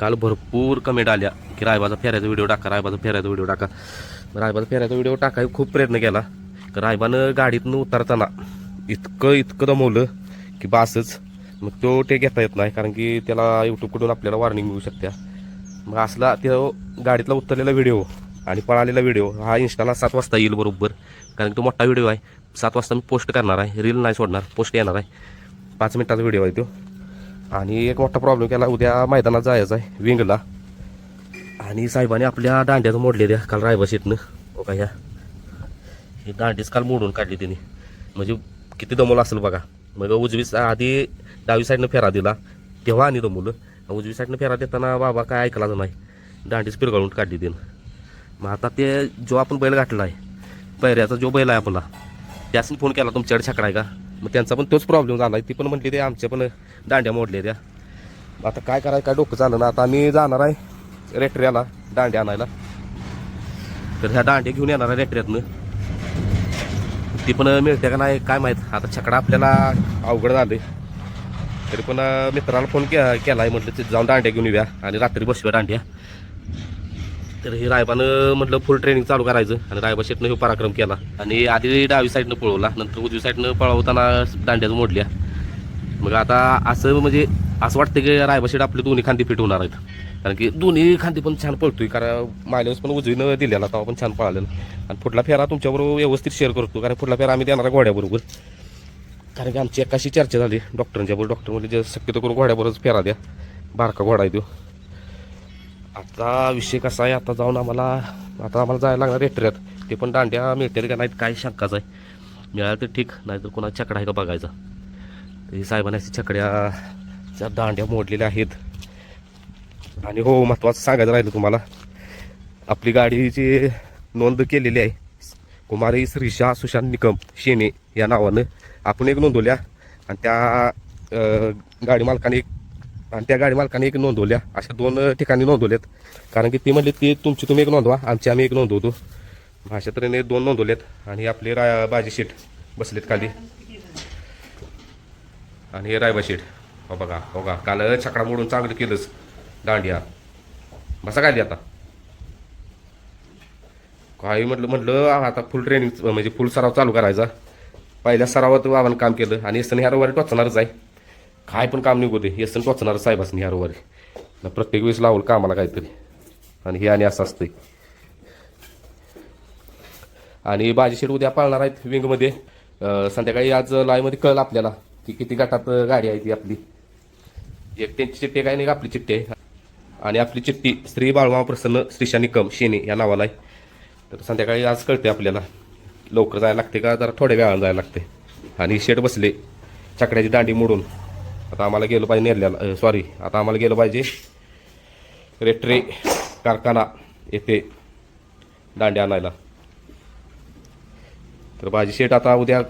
काल भरपूर कमेंट आल्या की रायबाचा फेऱ्याचा व्हिडिओ टाका रायबाचा फेऱ्याचा व्हिडिओ टाका. रायबाचा फेऱ्याचा व्हिडिओ टाकाय खूप प्रयत्न केला. रायबानं गाडीतनं उतरताना इतकं इतकं दमवलं की बासच. मग तो ते घेता येत नाही कारण की त्याला यूट्यूबकडून आपल्याला वॉर्निंग मिळू शकत्या. मग असला तो गाडीतला उतरलेला व्हिडिओ आणि पळालेला व्हिडिओ हा इन्स्टाला सात वाजता येईल बरोबर. कारण की तो मोठा व्हिडिओ आहे. सात वाजता मी पोस्ट करणार आहे. रील नाही सोडणार पोस्ट येणार आहे. पाच मिनिटाचा व्हिडिओ आहे तो. आणि एक मोठा प्रॉब्लेम केला. उद्या मैदानात जायचं आहे विंगला. आणि साहेबाने आपल्या दांड्यात मोडलेल्या काल रायबसीतनं हो का ह्या ही दांडीच काल मोडून काढली तिने. म्हणजे किती दमोल असेल बघा. मग उजवी आधी डावी साईडनं फेरा दिला. तेव्हा आणि दमवलं उजवी साईडनं फेरा देताना बाबा काय ऐकलाच नाही. दांडीच पिरगाळून काढली तिनं. मग आता ते जो आपण बैल गाठला आहे पैऱ्याचा जो बैल आहे आपला त्यासनी फोन केला तुमच्याकडे छकडा आहे का? मग त्यांचा पण तोच प्रॉब्लेम झाला आहे ती पण म्हटली ते आमच्या पण दांड्या मोडल्या त्या आता काय करायचं काय डोकं झालं ना आता आम्ही जाणार आहे रेटऱ्याला दांड्या आणायला. तर ह्या दांड्या घेऊन येणार आहे रेटऱ्यातनं. ती पण मिळते का नाही काय माहीत. आता छकडा आपल्याला अवघड झाले तरी पण मित्राला फोन के केला आहे म्हटलं ते जाऊन दांड्या घेऊन येऊया आणि रात्री बसूया दांड्या. तर हे रायबानं म्हटलं फुल ट्रेनिंग चालू करायचं आणि रायबा शेटनं हे पराक्रम केला. आणि आधी डावी साईडनं पळवला नंतर उजवी साईडनं पळवताना दांड्याच मोडल्या. मग आता असं म्हणजे असं वाटतं की रायबा शेट आपले दोन्ही खांदी फिट होणार आहेत. कारण की दोन्ही खांदी पण छान पळतोय कारण मायलेज पण उजवीनं दिलेला तेव्हा पण छान पळालेला. आणि पुढला फेरा तुमच्याबरोबर व्यवस्थित शेअर करतो कारण पुढला फेरा आम्ही देणार आहे घोड्याबरोबर. कारण की आमची एकाशी चर्चा झाली डॉक्टरांच्याबरोबर डॉक्टर म्हणजे शक्यतो करून घोड्याबरोबरच फेरा द्या. बारका घोडा आहे तो. आता विषय कसा आहे? आता जाऊन आम्हाला आता आम्हाला जायला लागणार रेटऱ्यात ते पण दांड्या मिळतील का नाहीत काय शंकाच आहे. मिळालं तर ठीक नाहीतर कोणाचा छकडा आहे का बघायचा. हे साहेबांनी छकड्याच्या दांड्या मोडलेल्या आहेत. आणि हो महत्त्वाचं सांगायचं राहिलं तुम्हाला. आपली गाडीची नोंद केलेली आहे. कुमारी श्रीशा सुशांत निकम शेने या नावानं. आपण एक नोंदवल्या. आणि त्या गाडी मालकाने एक आणि त्या गाडी मालकाने एक नोंदवल्या. अशा दोन ठिकाणी नोंदवल्यात. कारण की ती म्हणली ती तुमची तुम्ही एक नोंदवा आमची आम्ही एक नोंदवतो. अशा तऱ्हेने दोन नोंदवल्यात आणि आपले रा बाजी शीट बसलेत खाली. आणि हे रायबा शीट हो बघा हो बघा काल छकडा मोडून चांगलं केलंच दांडिया. बसा काय आता. काही म्हटलं म्हटलं आता फुल ट्रेनिंग म्हणजे फुल सराव चालू करायचा. पहिल्या सरावात आव्हान काम केलं आणि एसन ह्या रविवारी टोचणारच आहे. काय पण काम निघू दे. एसन टोचणार साहेबासनी ह्या रविवारी प्रत्येक वेळेस लावलं कामाला काहीतरी. आणि हे आणि असं असतंय. आणि बाजी शेड उद्या पाळणार आहेत विंगमध्ये. संध्याकाळी आज लाईव्हमध्ये कळलं आपल्याला की किती गटात गाडी आहे ती आपली. एक त्यांची चिठ्ठी काय नाही? का आपली चिठ्ठी आहे. आणि आपली चिठ्ठी श्री बाळमा प्रसन्न श्रीशा निकम शेने या नावाला आहे. तर संध्याकाळी आज कळते आपल्याला. लवकर जायला लागते का? जरा थोड्या वेळानं जायला लागते आणि शेट बसले. चकड्याची दांडी मोडून. आता आम्हाला गेलं पाहिजे नेरल्याला सॉरी आता आम्हाला गेलं पाहिजे रेट्रे कारखाना येथे दांडे आणायला. तर भाजी शेट आता उद्या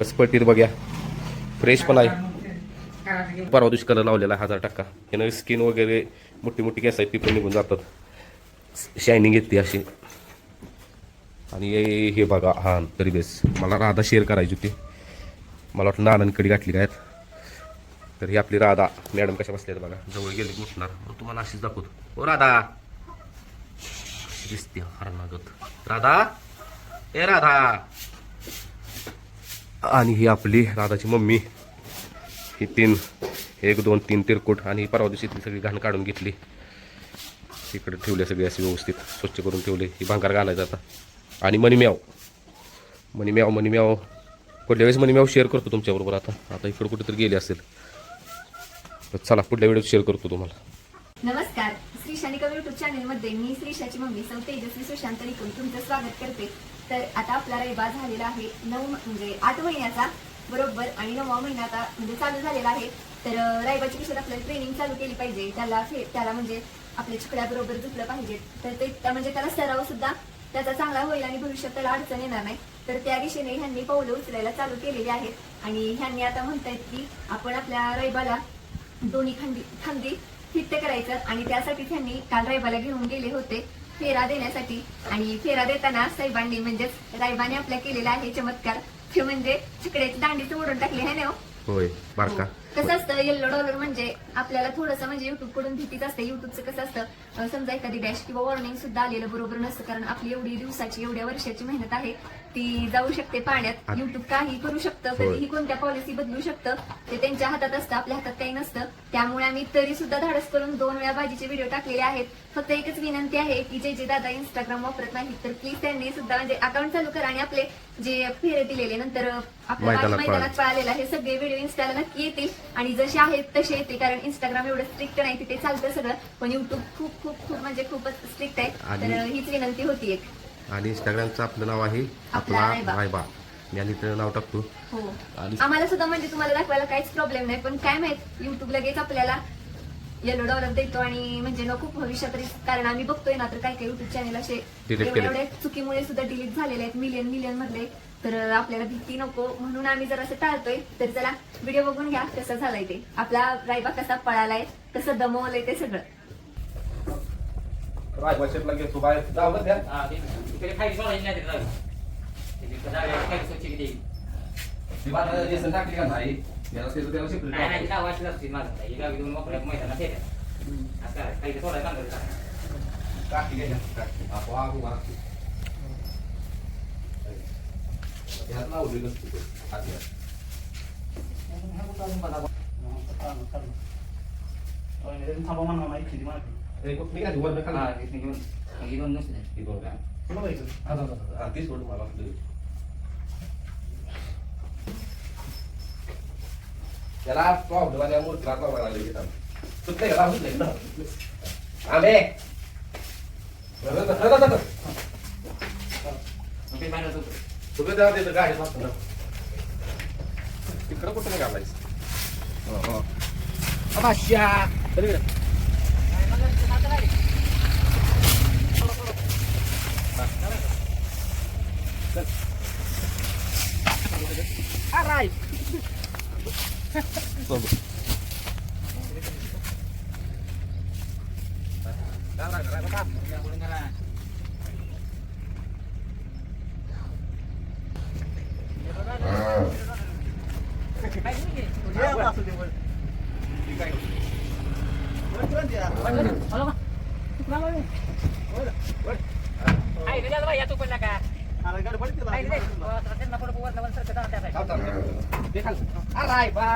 कसं पडतील बघ्या. फ्रेश पण आहे. परवा दिवशी कलर लावलेला आहे हजार टक्का. यानं स्किन वगैरे मोठी मोठी केस आहेत ती पण निघून जातात. शायनिंग येते अशी. आणि हे- बघा हां तरी बेस मला राधा शेअर करायची होती. मला वाटलं नानांकडे गाठली काय? तर ही आपली राधा. मॅडम कशा बसल्यात बघा. जवळ गेले की उठणार. मग तुम्हाला अशीच दाखवतो. ओ राधा. दिसते हरणागत राधा. ए राधा. आणि ही आपली राधाची मम्मी. ही तीन एक दोन तीन तिरकुट आणि परवा दिवशी ती सगळी घाण काढून घेतली. तिकडे ठेवले सगळे असे व्यवस्थित. स्वच्छ करून ठेवले. ही भांगार घालायचं आता. आणि मणिम्याव. मणिम्याव मणिम्याव. पुढल्या वेळेस मणिम्याव शेअर करतो तुमच्याबरोबर आता. आता इकडं कुठेतरी गेले असेल. तर चला पुढल्या व्हिडिओ शेअर करतो तुम्हाला. नमस्कार. श्री कवी युट्यूब चॅनलमध्ये मी श्रीशाची मम्मी सौ तेजस्वी सुशांत निकुल तुमचं स्वागत करते. तर आता आपला रविवार झालेला आहे. नऊ म्हणजे आठ महिन्याचा बरोबर आणि नववा महिना आता म्हणजे चालू झालेला आहे. तर रायबाची कशात आपल्याला ट्रेनिंग चालू केली पाहिजे. त्याला त्याला म्हणजे आपल्या चिकड्याबरोबर झुकलं पाहिजे. तर ते त्या- म्हणजे त्याला सराव सुद्धा त्याचा चांगला होईल आणि भविष्यात त्याला अडचण येणार नाही. तर त्या दिशेने ह्यांनी पावलं उचलायला चालू केलेली आहेत. आणि ह्यांनी आता म्हणतायत की आपण आपल्या रविबाला दोन्ही खांदी खांदी फिट्ट करायचं आणि त्यासाठी त्यांनी काल रायबाला घेऊन गेले होते फेरा देण्यासाठी आणि फेरा देताना साहेबांनी म्हणजेच रायबाने आपल्या केलेला आहे चमत्कार ते म्हणजे चिकड्याची दांडीच ओढून टाकली आहे ना हो? होय बारका. कसं असतं येल्लो डॉलर म्हणजे आपल्याला थोडंसं म्हणजे युट्यूबकडून भीतीच असते युट्यूबचं कसं असतं समजा एखादी डॅश किंवा वॉर्निंग सुद्धा आलेलं बरोबर नसतं कारण आपली एवढी दिवसाची एवढ्या वर्षाची मेहनत आहे ती जाऊ शकते पाण्यात. युट्यूब काही करू शकतं. कधीही कोणत्या पॉलिसी बदलू शकतं. ते त्यांच्या हातात असतं आपल्या हातात काही नसतं. त्यामुळे आम्ही तरी सुद्धा धाडस करून दोन वेळा भाजीचे व्हिडिओ टाकलेले आहेत. फक्त एकच विनंती आहे की जे जे दादा इंस्टाग्राम वापरत नाहीत तर प्लीज त्यांनी सुद्धा म्हणजे अकाउंट चालू करा आणि आपले जे फेरे दिलेले नंतर आपल्या मैदानात पळालेला हे सगळे व्हिडिओ इन्स्टाला नक्की येतील. आणि जसे आहेत तसे येतील कारण इंस्टाग्राम एवढं स्ट्रिक्ट नाही तिथे चालतं सगळं. पण युट्यूब खूप खूप खूप म्हणजे खूपच स्ट्रिक्ट आहे. तर हीच विनंती होती एक. आणि इंस्टाग्रामचं आपलं नाव आहे आपला रायबा. मी आणि इथं नाव टाकतो हो आणि- आम्हाला सुद्धा म्हणजे तुम्हाला दाखवायला काहीच प्रॉब्लेम नाही पण काय माहीत युट्यूब लगेच आपल्याला येलो डॉलर देतो आणि म्हणजे नको भविष्यात. कारण आम्ही बघतोय ना तर काही काही युट्यूब चॅनल असे. एवढ्या चुकीमुळे सुद्धा डिलीट झालेले आहेत मिलियन मिलियन मधले तर आपल्याला भीती नको म्हणून आम्ही जर असं टाळतोय तर चला व्हिडिओ बघून घ्या कसा झालाय ते आपला रायबा कसा पळालाय कसं दमवलंय ते सगळं रायबा शेटला घेतो बाहेर जाऊ द्या हा, ते- बाहेर जेसन टाकली का नाही याला त्याला त्याला separate नाही, नाही, टाकायचं. ती नाव वाचली असतील माझं. ही गावी दोन मोकळ्या मैदानात ठेवल्या. असं करायचं. काही ते सोडायचं चांगलं दिसतं. टाकी घ्या, टाकी. आपण आग उभा राहतो. यात लावलेलं असतं ते, हाती. हे बघ, निघाली वरनं खाली. हा, इथनं घेऊन. मग ही. ही काय? हा, सोड मला आपलं. त्याला प्रॉब्लेम आल्या मूर्तीला आले की थांब. सुटलंय का? लाव, सुटलंय का? आंबे. मग ते बाहेरच होतं. देतं, गाडीत वाचतं ना. तिकडं कुठं नाही घालायचं తెలివిరా Caralho! नका. आई, रे. हो, आता त्यांना पुढं वरनं वर सरकत आणतात आहे. चाल, चाल, चाल. ते खाली. अराय बा.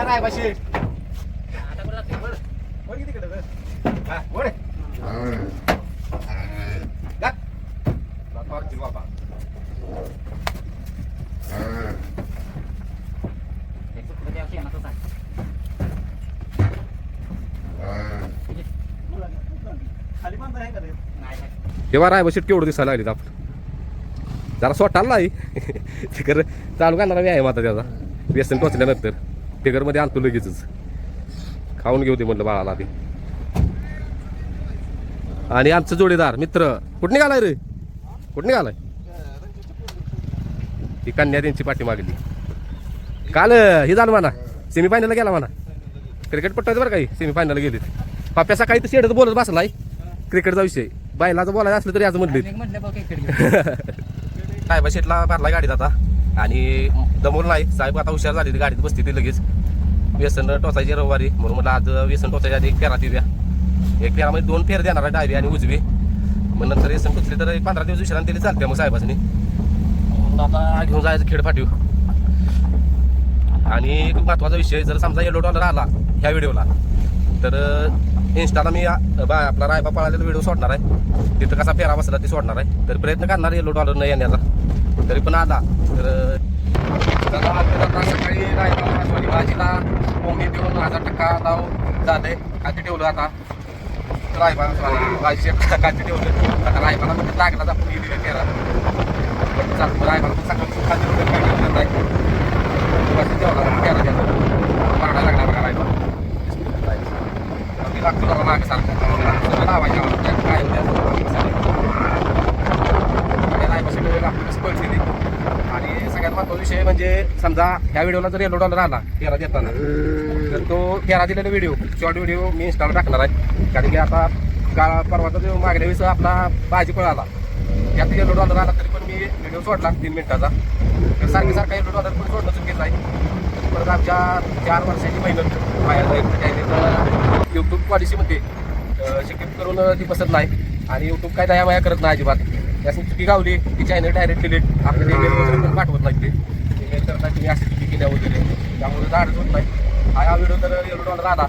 अराय बा, शेट. आता कुठं जातोय? हा, वर आहे. जा. जा, पारखी बाबा. एक सुटलं त्या शेणाचं सांग. नाही, तेव्हा राय बशीट केवढं दिसायला लागली आपण. जरा स्वतःला आहे. फिकर चालू घालणार व्यायाम आता त्याचा. व्यसन टोचल्यानंतर. फिकरमध्ये आणतो लगेचच. खाऊन घेऊ ते म्हणलं बाळाला ते आणि आमचं जोडीदार मित्र कुठं निघालाय रे? कुठं निघालाय? ही कन्या त्यांची पाठी मागली. काल हे झालं म्हणा. सेमीफायनलला गेला म्हणा. क्रिकेट पट्टायचं बरं काही सेमीफायनलला गेलीत. पाप्या सकाळी तर शेडत बोलत बसलाय. क्रिकेटचा विषय. बायलाचं बोलायचं असलं तरी आज म्हटलं बघ इकडे साहेब शेटला भरला गाडीत आता. आणि दमवलं नाही. साहेब आता हुशार झाली गाडीत बसते ती लगेच. व्यसन टोचायची रविवारी. म्हणून मला आज व्यसन टोचायच्या आधी एक फेरा ती द्या एक फेरामध्ये दोन फेर देणार आहे डावी आणि उजवी. मग नंतर व्यसन टोचली तर एक पंधरा दिवस विश्रांती दिली चालते मग साहेबांनी आता घेऊन जायचं खेळ फाटीव आणि एक महत्त्वाचा विषय जर समजा येलो डॉलर आला ह्या व्हिडिओला तर इन्स्टाला मी बा आपला रायबा पळालेला व्हिडिओ सोडणार आहे. तिथं कसा फेरा बसला ते सोडणार आहे. तर प्रयत्न करणार येलो डॉलर न येण्याचा. तरी पण आला तर सकाळी रायबा भाजीला. कोंबडी देऊन हजार टक्का लाव झाले. काची ठेवलं आता. रायबा भाजी काची ठेवलं. आता रायबाला म्हणजे लागला आपण गेली फेरा. चालतो रायबाला सकाळी खाली ठेवलं. काय ठेवलं नाही. बस जेवला फेरा द्यायचा मागायला लागणार बघा रायबा मी लागतो जरा मागे सारखं सगळं लावायचं काय आणि नाही आणि सगळ्यात महत्त्वाचा विषय म्हणजे समजा ह्या व्हिडिओला जर येलो डॉलर आला फेरा देताना तर तो फेरा दिलेला व्हिडिओ शॉर्ट व्हिडिओ मी इंस्टाला टाकणार आहे कारण की आता काळ परवाचा जो मागल्या वेळेस आपला भाजी आला त्यात येलो डॉलर आला तरी पण मी व्हिडिओ सोडला तीन मिनिटाचा तर सारखी सारखा येलो डॉलर पण सोडणं चुकीचं आहे परत आमच्या चार वर्षाची मेहनत वाया जाईल त्याने युट्यूब पॉलिसीमध्ये शक्यतो करून ती बसत नाही. आणि यूट्यूब काय दया माया करत नाही अजिबात. त्यासून चुकी गावली की चॅनल डायरेक्ट डिलीट आपल्या ईमेल वगैरे पाठवत नाही ते. ईमेल करता तुम्ही असे चुकी केल्या वगैरे. त्यामुळे झाडच होत नाही हा हा व्हिडिओ तर एवढं डॉलर आला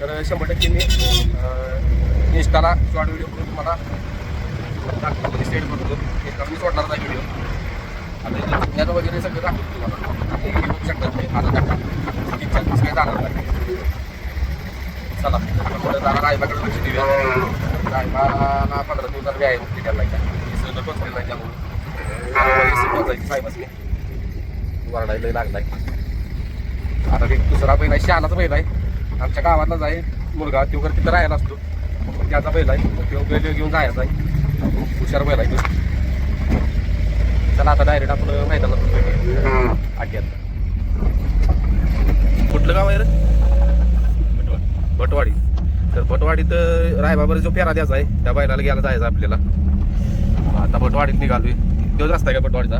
तर शंभर टक्के मी इंस्टाला शॉर्ट व्हिडिओ करून तुम्हाला दाखवतो सेंड करतो इंस्टा मी सोडणार नाही व्हिडिओ आता इथं वगैरे सगळं दाखवतो तुम्हाला. शकत नाही आता तुम्ही माझा काय जाणार नाही. चला. जरा रायबाकडे लक्ष देऊया रायबाला पंधरा दिवसात व्यायाम केलेला काय सगळं बसलेलं नाही त्यामुळे. साहेबासने वरडायला लागलाय. आता ते दुसरा बैल आहे. शहाणाचा बैल आहे. आमच्या गावातलाच आहे. मुलगा तो वगैरे तिथं राहायला असतो. त्याचा बैल आहे. तो बैल घेऊन जायचा आहे. हुशार बैल आहे तो. चला आता डायरेक्ट आपण मैदानात आट्यात कुठलं गाव आहे रे? भटवाडी तर भटवाडीत रायबाबर जो फेरा द्यायचा आहे त्या बैलाला गेला जायचं आपल्याला. आता भटवाडीत निघालोय. तो जास्त आहे का भटवाडीचा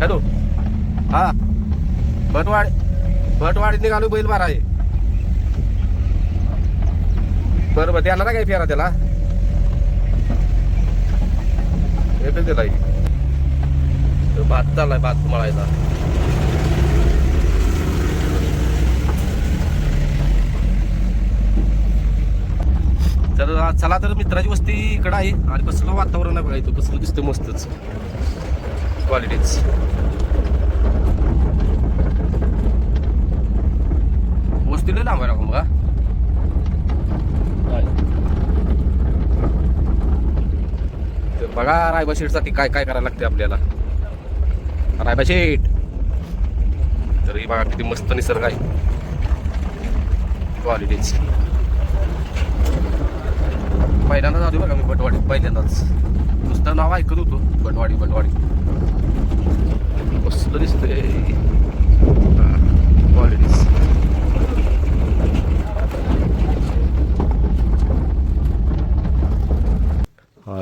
हॅलो. हा. भटवाडी भटवाडीत निघालो बैल मारा आहे बरं बरं त्याला ना काय फेरा त्याला? एकच दिला भात चाललाय भात मळायचा तर चला तर मित्राची वस्ती इकडं आहे. आणि कसलं वातावरण आहे बघा इथं. कसलं दिसतं मस्तच. क्वालिटीच वस्ती लय लांब आहे राव बघा. बघा रायबा शेठसाठी काय काय करायला लागते आपल्याला. रायबा शेठ. तर ही बघा किती मस्त निसर्ग आहे. क्वालिटीच पहिल्यांदाच आलो बघा मी बटवाडीत पहिल्यांदाच. नुसतं नाव ऐकत होतो. बटवाडी बटवाडी. कसलं दिसतंय. क्वालिटीच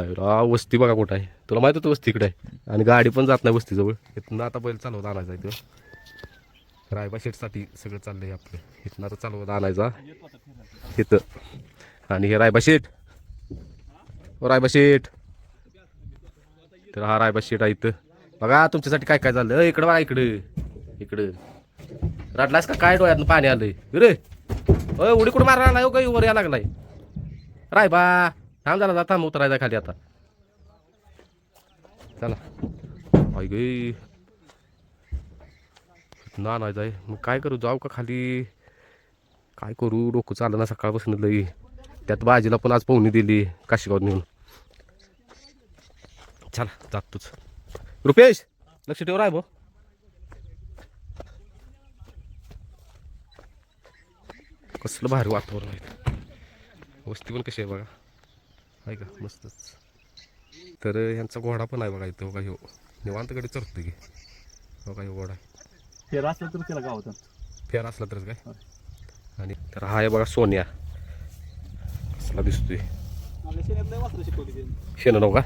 हाय राव वस्ती बघा कुठं आहे. तुला माहीत होतं वस्ती इकडे आहे. आणि गाडी पण जात नाही वस्तीजवळ. इथनं आता बैल चालवत आणायचा इथं. रायबा शेठसाठी सगळं चाललंय आपलं. इथनं आता चालवत आणायचा. इथं. आणि हे रायबा शेठ रायबा शेठ तर हा रायबा शेठ आहे इथं. बघा तुमच्यासाठी काय काय झालं? इकडं बघा इकडं. इकडं. रडलास का? काय डोळ्यातनं पाणी आलंय? रे अ उडी कुठं मारणार नाही हो काही वर या लागलाय. रायबा. थांब झाला थांब उतरायचा खाली आता. चला. आई गे. ना नाही जाय. मग काय करू? जाऊ का खाली? काय करू? डोकं चाललं ना सकाळपासून लई. त्यात बाजीला पण आज पोहणी दिली काशीगाव नेऊन. चला जातोच. रुपेश लक्ष ठेव राय भाऊ. कसलं भारी वातावरण आहे. वस्ती पण कशी आहे बघा. आहे का? मस्तच. तर यांचा घोडा पण आहे बघा इथं बघा ह्यो. निवांतकडे चरतो की. बघा ह्यो घोडा. फेर असलं तर त्याला गावात फेर असला तरच काय? आणि तर हा आहे बघा सोन्या. कसला दिसतोय. शेण का?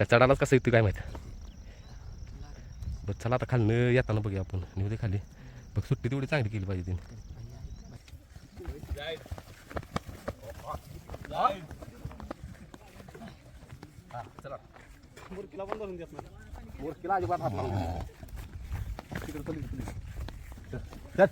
या चढालाच कसं येतं काय माहिती? बरं चला आता खालनं येताना बघूया आपण. दे खाली. बघ सुट्टी तेवढी चांगली केली पाहिजे तिने. मुरकीला पण धरून देत नाही. अजिबात हात लावू तिकडे चल.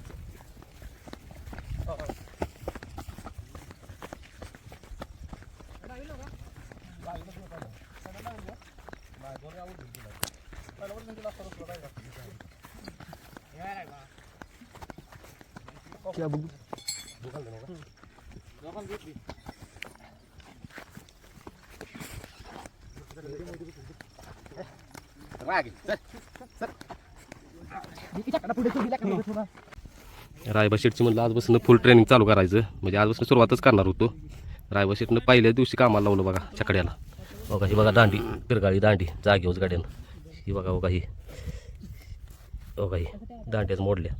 रायबा शेटची म्हणलं आजपासून फुल ट्रेनिंग चालू करायचं. म्हणजे आजपासून सुरुवातच करणार होतो. रायबा शेटनं पहिल्या दिवशी कामाला लावलं बघा चकड्याला बघा ही बघा दांडी पिरगाळी दांडी जागेवर गाड्यानं. ही बघा बघा ही. का ही. दांड्याच मोडल्या.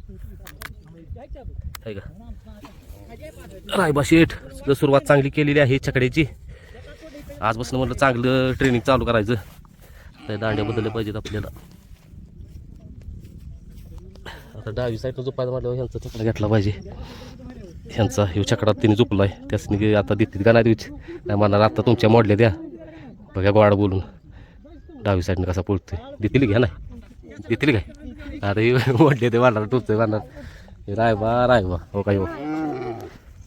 आहे का? रायबा शेठ सुरुवात चांगली केलेली आहे चकड्याची आजपासून म्हटलं चांगलं ट्रेनिंग चालू करायचं. त्या दांड्या बदलल्या पाहिजेत आपल्याला. आता डावी साईडला झोपायला म्हटल्यावर ह्यांचा चकडा घेतला पाहिजे. ह्यांचा ह्यो चकडा तिने झोपलाय. त्यासनी आता देतील का नाही देऊच नाही म्हणाला आता तुमच्या मोडल्या द्या. बघा गोड बोलून. डावी साईडनं कसा पोळतोय. देतील घ्या नाही देतील काय? आता हे ते वाढणार टोचतोय वाढणार. हे रायबा रायबा. हो काय हो.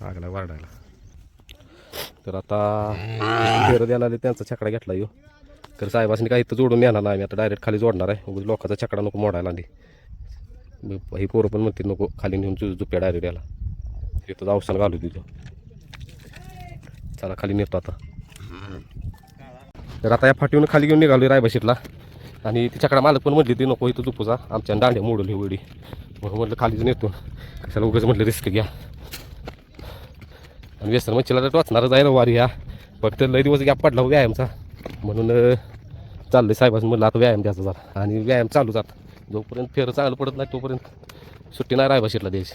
लागला वाढायला. तर आता फेरं द्यायला त्यांचा छकडा घेतला येऊ तर साहेबासनी काही इथं जोडून येणार नाही मी आता डायरेक्ट खाली जोडणार आहे. उगाच लोकांचा छकडा नको मोडायला आली ही पोरं पण म्हणते नको खाली नेऊन चु झुप्या डायरेक्ट याला तिथं औषध घालू तिथं चला खाली नेतो आता. तर आता या फाटीवरून खाली घेऊन निघालो रायबाशीतला आणि तिच्याकडे मालक पण म्हटली ती नको इथं झुपूचा आमच्या दांड्या मोडली वेळी म्हणून म्हटलं खालीच नेतो. कशाला उगाच म्हटलं रिस्क घ्या. आणि व्यसन मच्छीला तर वाचणारच आहे रविवारी ह्या फक्त लय दिवस गॅप पडला हो व्यायामचा. म्हणून चाललं चाललंय साहेबांचं म्हटलं आता व्यायाम द्यायचा जरा. आणि व्यायाम चालू जात जोपर्यंत फेर चांगलं पडत नाही तोपर्यंत सुट्टी नाही राहायला द्यायची.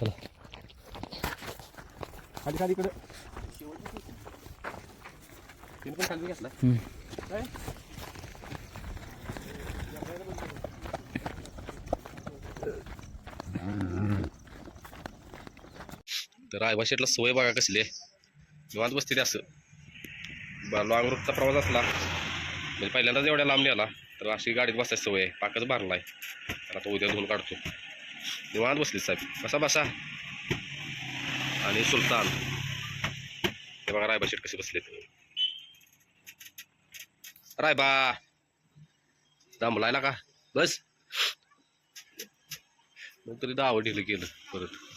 चला. खाली खाली इकडं. पण खाली घेतला तर रायबा शेटला सवय बघा कसली आहे निवांत बसते ते असं लॉंग रूटचा प्रवास असला म्हणजे पहिल्यांदाच एवढ्या लांब आला तर अशी गाडीत बसायची सवय आहे पाकच भरला आहे तर आता उद्या धुवून काढतो निवांत बसली साहेब बसा बसा आणि सुलतान हे बघा रायबा शेट कसे बसलेत रायबा दमलायला का? बस. मग तरी दावं ढिलं केलं परत.